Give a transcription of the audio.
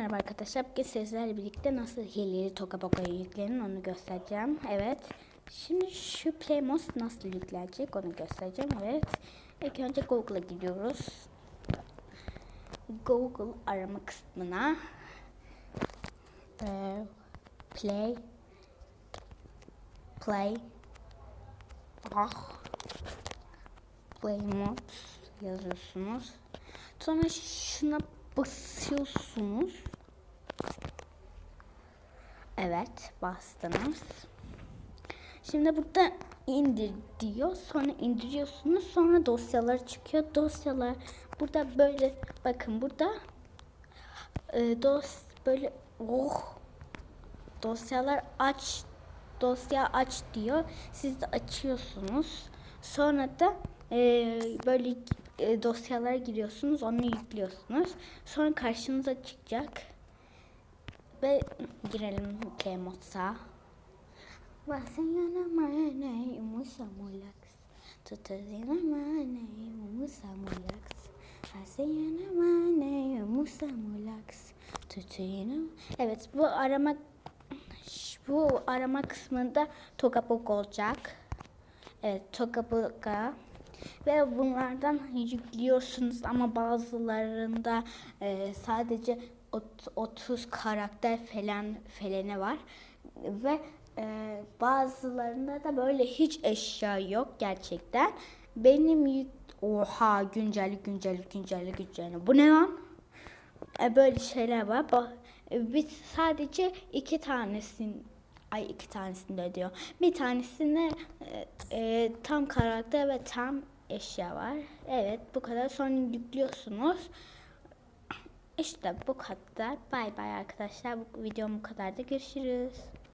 Merhaba arkadaşlar. Bugün sizlerle birlikte nasıl hileli Tokaboko'yu yüklenir onu göstereceğim. Evet. Şimdi şu Playmos nasıl yüklenecek onu göstereceğim. Evet. İlk önce Google'a gidiyoruz. Google arama kısmına Ee, Play Play Ah Playmos yazıyorsunuz. Sonra şuna basıyorsunuz. Evet, bastınız. Şimdi burada indir diyor. Sonra indiriyorsunuz. Sonra dosyalar çıkıyor. Dosyalar burada böyle bakın burada e, dos böyle oh dosyalar aç dosya aç diyor. Siz de açıyorsunuz. Sonra da e, böyle e, dosyalara giriyorsunuz. Onu yüklüyorsunuz. Sonra karşınıza çıkacak. Ve girelim Kemotsa. Vasayana mane musamulax. Tutazina mane musamulax. Vasayana mane musamulax. Tutuyina. Evet bu arama bu arama kısmında Togapok olacak. Evet Togapok'a ve bunlardan yüklüyorsunuz ama bazılarında e, sadece ot- 30 karakter falan felene var ve e, bazılarında da böyle hiç eşya yok gerçekten. Benim yük oha güncellik güncellik güncellik güncellik bu ne lan? E, böyle şeyler var. E, Biz sadece iki tanesin ay iki tanesini de diyor. Bir tanesinde e, e, tam karakter ve tam eşya var. Evet bu kadar. Sonra yüklüyorsunuz. İşte bu kadar. Bay bay arkadaşlar. Bu videom bu kadar da görüşürüz.